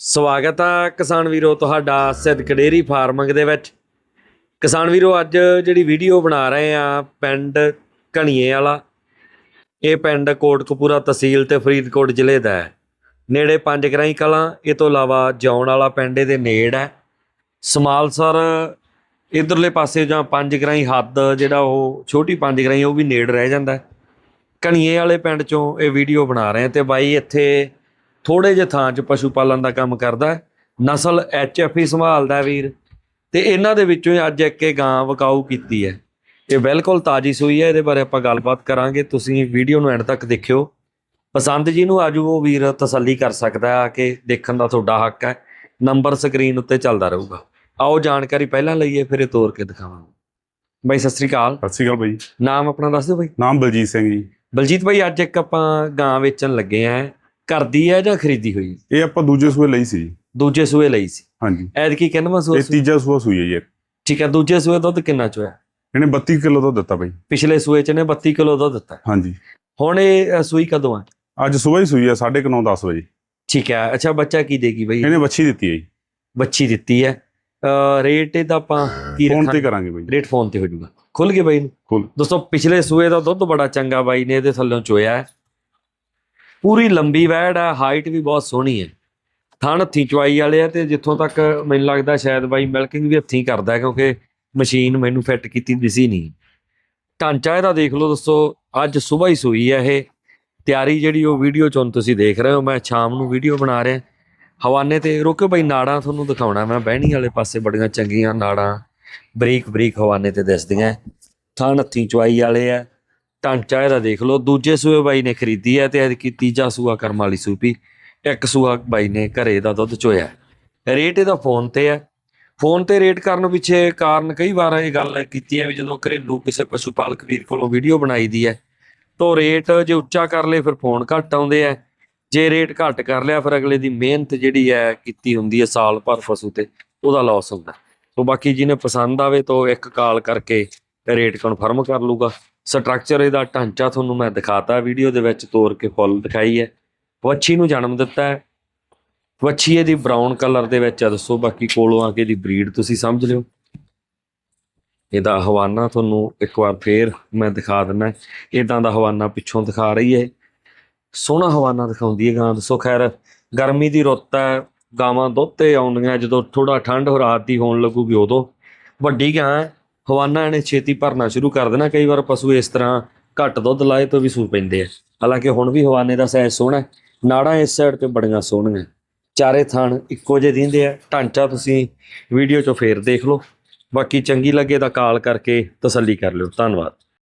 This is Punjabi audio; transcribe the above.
ਸਵਾਗਤ ਆ ਕਿਸਾਨ ਵੀਰੋ ਤੁਹਾਡਾ ਸਿੱਧਕ ਡੇਅਰੀ ਫਾਰਮਿੰਗ ਦੇ ਵਿੱਚ। ਕਿਸਾਨ ਵੀਰੋ, ਅੱਜ ਜਿਹੜੀ ਵੀਡੀਓ ਬਣਾ ਰਹੇ ਆ ਪਿੰਡ ਕਣੀਏ ਵਾਲਾ, ਇਹ ਪਿੰਡ ਕੋਟਕਪੂਰਾ ਤਹਿਸੀਲ ਤੇ ਫਰੀਦਕੋਟ ਜ਼ਿਲ੍ਹੇ ਦਾ ਹੈ। ਨੇੜੇ ਪੰਜ ਗਰਾਈ ਕਲਾਂ, ਇਹ ਤੋਂ ਇਲਾਵਾ ਜੌਣ ਵਾਲਾ ਪਿੰਡ ਇਹਦੇ ਨੇੜ ਹੈ। ਸਮਾਲਸਰ ਇਧਰਲੇ ਪਾਸੇ ਜਾਂ ਪੰਜ ਗਰਾਈ ਹੱਦ, ਜਿਹੜਾ ਉਹ ਛੋਟੀ ਪੰਜ ਗਰਾਈ ਉਹ ਵੀ ਨੇੜ ਰਹਿ ਜਾਂਦਾ ਹੈ। ਕਣੀਏ ਵਾਲੇ ਪਿੰਡ ਚੋਂ ਇਹ ਵੀਡੀਓ ਬਣਾ ਰਹੇ ਆ ਤੇ ਬਾਈ ਇੱਥੇ ਥੋੜੇ ਜਿਹੇ ਥਾਂ 'ਚ ਪਸ਼ੂ ਪਾਲਣ ਦਾ ਕੰਮ ਕਰਦਾ ਹੈ। ਨਸਲ ਐਚਐਫ ਹੀ ਸੰਭਾਲਦਾ ਵੀਰ। ਤੇ ਇਹਨਾਂ ਦੇ ਵਿੱਚੋਂ ਹੀ ਅੱਜ ਇੱਕ ਇਹ ਗਾਂ ਵਕਾਊ ਕੀਤੀ ਹੈ। ਇਹ ਬਿਲਕੁਲ ਤਾਜੀ ਸੂਈ ਹੈ ਇਹਦੇ ਬਾਰੇ ਆਪਾਂ ਗੱਲਬਾਤ ਕਰਾਂਗੇ। ਤੁਸੀਂ ਵੀਡੀਓ ਨੂੰ ਐਂਡ ਤੱਕ ਦੇਖਿਓ। ਪਸੰਦ ਜੀ ਨੂੰ ਆਜੂ ਉਹ ਵੀਰ ਤਸੱਲੀ ਕਰ ਸਕਦਾ ਆ ਕੇ ਦੇਖਣ ਦਾ ਤੁਹਾਡਾ ਹੱਕ ਹੈ। ਨੰਬਰ ਸਕਰੀਨ ਉੱਤੇ ਚੱਲਦਾ ਰਹੂਗਾ। ਆਓ ਜਾਣਕਾਰੀ ਪਹਿਲਾਂ ਲਈਏ ਫਿਰ ਇਹ ਤੋਰ ਕੇ ਦਿਖਾਵਾਂਗੇ। ਬਾਈ ਸਤਿ ਸ੍ਰੀ ਅਕਾਲ। ਸਤਿ ਸ਼੍ਰੀ ਅਕਾਲ ਬਾਈ। ਨਾਮ ਆਪਣਾ ਦੱਸ ਦਿਓ ਬਾਈ। ਨਾਮ ਬਲਜੀਤ ਸਿੰਘ ਜੀ। ਬਲਜੀਤ ਬਾਈ ਅੱਜ ਇੱਕ ਆਪਾਂ ਗਾਂ ਵੇਚਣ ਲੱਗੇ ਆਂ ਘਰ ਦੀ ਹੈ ਜਾਂ ਖਰੀਦੀ ਹੋਈ? ਇਹ ਆਪਾਂ ਦੂਜੇ ਸੂਏ ਲਈ ਸੀ ਜੀ। ਦੂਜੇ ਸੂਏ ਲਈ ਸੀ। ਹਾਂਜੀ। ਐਤਕੀ ਕਿੰਨਵਾਂ ਸੂਆ ਇਹ ਸੀ? ਤੀਜਾ ਸੂਆ ਸੂਈ ਹੈ ਜੀ ਇਹ। ਠੀਕ ਹੈ ਦੂਜੇ ਸੂਏ ਦੁੱਧ ਕਿੰਨਾ ਚੋਇਆ ਇਹਨੇ 32 ਕਿਲੋ ਦੁੱਧ ਦਿੱਤਾ ਬਾਈ। ਪਿਛਲੇ ਸੂਏ ਚ ਨੇ 32 ਕਿਲੋ ਦੁੱਧ ਦਿੱਤਾ। ਹਾਂਜੀ। ਹੁਣ ਇਹ ਅ, ਸੂਈ ਕਦੋਂ ਆ ਅੱਜ ਸਵੇਰ ਹੀ ਸੂਈ ਹੈ 9:30 10 ਵਜੇ। ਠੀਕ ਹੈ ਅੱਛਾ ਬੱਚਾ ਕੀ ਦੇਗੀ ਬਈ? ਇਹਨੇ ਵੱਛੀ ਦਿੱਤੀ ਹੈ ਜੀ। ਬੱਚੀ ਦਿੱਤੀ ਹੈ। ਅ, ਰੇਟ ਇਹਦਾ ਆਪਾਂ ਕੀ ਫੋਨ ਤੇ ਰੱਖਾਂਗੇ? ਕਰਾਂਗੇ ਬਾਈ। ਰੇਟ ਫੋਨ ਤੇ ਹੋ ਜਾਊਗਾ। ਖੁੱਲ ਗਏ ਬਾਈ ਨੂੰ ਖੁੱਲ। ਦੋਸਤੋ ਪਿਛਲੇ ਸੂਏ ਦਾ ਦੁੱਧ ਬੜਾ ਚੰਗਾ ਬਾਈ ਨੇ ਇਹਦੇ ਥੱਲੋਂ ਚੋਇਆ ਹੈ। ਪੂਰੀ ਲੰਬੀ ਵੈੜ ਹੈ ਹਾਈਟ ਵੀ ਬਹੁਤ ਸੋਹਣੀ ਹੈ। ਥਣ ਹੱਥੀਂ ਚਵਾਈ ਵਾਲੇ ਆ ਤੇ ਜਿੱਥੋਂ ਤੱਕ ਮੈਨੂੰ ਲੱਗਦਾ ਸ਼ਾਇਦ ਬਾਈ ਮਿਲਕਿੰਗ ਵੀ ਹੱਥੀਂ ਕਰਦਾ ਕਿਉਂਕਿ ਮਸ਼ੀਨ ਮੈਨੂੰ ਫਿੱਟ ਕੀਤੀ ਦਿਸੀ ਨਹੀਂ। ਢਾਂਚਾ ਇਹਦਾ ਦੇਖ ਲਓ ਦੋਸਤੋ, ਅੱਜ ਸਵੇਰ ਹੀ ਸੂਈ ਹੈ ਇਹ। ਤਿਆਰੀ ਜਿਹੜੀ ਉਹ ਵੀਡੀਓ ਚੋਂ ਤੁਸੀਂ ਦੇਖ ਰਹੇ ਹੋ, ਮੈਂ ਸ਼ਾਮ ਨੂੰ ਵੀਡੀਓ ਬਣਾ ਰਿਹਾ। ਹਵਾਨੇ ਤੇ ਰੋਕਿਓ ਬਾਈ, ਨਾੜਾਂ ਤੁਹਾਨੂੰ ਦਿਖਾਉਣਾ ਮੈਂ, ਬਹਿਣੀ ਵਾਲੇ ਪਾਸੇ ਬੜੀਆਂ ਚੰਗੀਆਂ ਨਾੜਾਂ। ਬਰੀਕ ਬਰੀਕ ਹਵਾਨੇ ਤੇ ਦਿਸਦੀਆਂ। ਥਣ ਹੱਥੀਂ ਚਵਾਈ ਵਾਲੇ ਆ। ਢਾਂਚਾ ਇਹਦਾ ਦੇਖ ਲਓ। ਦੂਜੇ ਸੂਏ ਬਾਈ ਨੇ ਖਰੀਦੀ ਹੈ ਤੇ ਇਹਦੀ ਤੀਜਾ ਸੂਆ ਕਰਮ ਵਾਲੀ ਸੂਪੀ। ਇੱਕ ਸੂਆ ਬਾਈ ਨੇ ਘਰੇ ਦਾ ਦੁੱਧ ਚੋਇਆ। ਰੇਟ ਇਹਦਾ ਫੋਨ ਤੇ ਹੈ ਫੋਨ ਤੇ ਰੇਟ ਕਰਨ ਪਿੱਛੇ ਕਾਰਨ ਕਈ ਵਾਰ ਇਹ ਗੱਲ ਕੀਤੀ ਹੈ ਵੀ ਜਦੋਂ ਘਰੇਲੂ ਕਿਸੇ ਪਸ਼ੂ ਪਾਲਕ ਵੀਰ ਕੋਲੋਂ ਵੀਡੀਓ ਬਣਾਈ ਦੀ ਹੈ ਤਾਂ ਰੇਟ ਜੇ ਉੱਚਾ ਕਰ ਲਏ ਫਿਰ ਫੋਨ ਘੱਟ ਆਉਂਦੇ ਆ। ਜੇ ਰੇਟ ਘੱਟ ਕਰ ਲਿਆ ਫਿਰ ਅਗਲੇ ਦੀ ਮਿਹਨਤ ਜਿਹੜੀ ਹੈ ਕੀਤੀ ਹੁੰਦੀ ਹੈ ਸਾਲ ਭਰ ਫਸੂ ਤੇ, ਉਹਦਾ ਲਾਸ ਹੁੰਦਾ। ਸੋ ਬਾਕੀ ਜਿਹਨੇ ਪਸੰਦ ਆਵੇ ਤਾਂ ਉਹ ਇੱਕ ਕਾਲ ਕਰਕੇ ਰੇਟ ਕਨਫਰਮ ਕਰ ਲੂਗਾ ਸਟਰਕਚਰ ਇਹਦਾ ਢਾਂਚਾ ਤੁਹਾਨੂੰ ਮੈਂ ਦਿਖਾਤਾ ਵੀਡੀਓ ਦੇ ਵਿੱਚ ਤੋਰ ਕੇ ਫੁੱਲ ਦਿਖਾਈ ਹੈ। ਵੱਛੀ ਨੂੰ ਜਨਮ ਦਿੱਤਾ ਹੈ। ਵੱਛੀ ਇਹਦੀ ਬਰਾਊਨ ਕਲਰ ਦੇ ਵਿੱਚ ਆ ਦੱਸੋ ਬਾਕੀ ਕੋਲੋਂ ਆ ਕੇ ਇਹਦੀ ਬਰੀਡ ਤੁਸੀਂ ਸਮਝ ਲਿਓ। ਇਹਦਾ ਹਵਾਨਾ ਤੁਹਾਨੂੰ ਇੱਕ ਵਾਰ ਫੇਰ ਮੈਂ ਦਿਖਾ ਦਿੰਦਾ ਇਦਾਂ ਦਾ ਹਵਾਨਾ ਪਿੱਛੋਂ ਦਿਖਾ ਰਹੀ ਹੈ। ਸੋਹਣਾ ਹਵਾਨਾ ਦਿਖਾਉਂਦੀ ਹੈ ਗਾਂ ਦੱਸੋ ਖੈਰ ਗਰਮੀ ਦੀ ਰੁੱਤ ਹੈ ਗਾਵਾਂ ਦੁੱਧ ਤੇ ਆਉਂਦੀਆਂ ਜਦੋਂ ਥੋੜਾ ਠੰਡ ਹੋ ਰਾਤ ਦੀ ਹੋਣ ਲੱਗੂਗੀ ਉਦੋਂ। ਵੱਡੀ ਗਾਂ ਹੈ, ਹਵਾਨਾ ਇਹਨੇ ਛੇਤੀ ਭਰਨਾ ਸ਼ੁਰੂ ਕਰ ਦੇਣਾ। ਕਈ ਵਾਰ ਪਸ਼ੂ ਇਸ ਤਰ੍ਹਾਂ ਘੱਟ ਦੁੱਧ ਲਾਏ ਤੋਂ ਵੀ ਸੂ ਪੈਂਦੇ ਆ। ਹਾਲਾਂਕਿ ਹੁਣ ਵੀ ਹਵਾਨੇ ਦਾ ਸਾਈਜ਼ ਸੋਹਣਾ ਨਾੜਾਂ ਇਸ ਸਾਈਡ ਤੇ ਬੜੀਆਂ ਸੋਹਣੀਆਂ। ਚਾਰੇ ਥਾਣ ਇੱਕੋ ਜਿਹੇ ਦਿੰਦੇ ਆ। ਢਾਂਚਾ ਤੁਸੀਂ ਵੀਡੀਓ 'ਚੋਂ ਫੇਰ ਦੇਖ ਲਓ। ਬਾਕੀ ਚੰਗੀ ਲੱਗੇ ਤਾਂ ਕਾਲ ਕਰਕੇ ਤਸੱਲੀ ਕਰ ਲਿਓ। ਧੰਨਵਾਦ।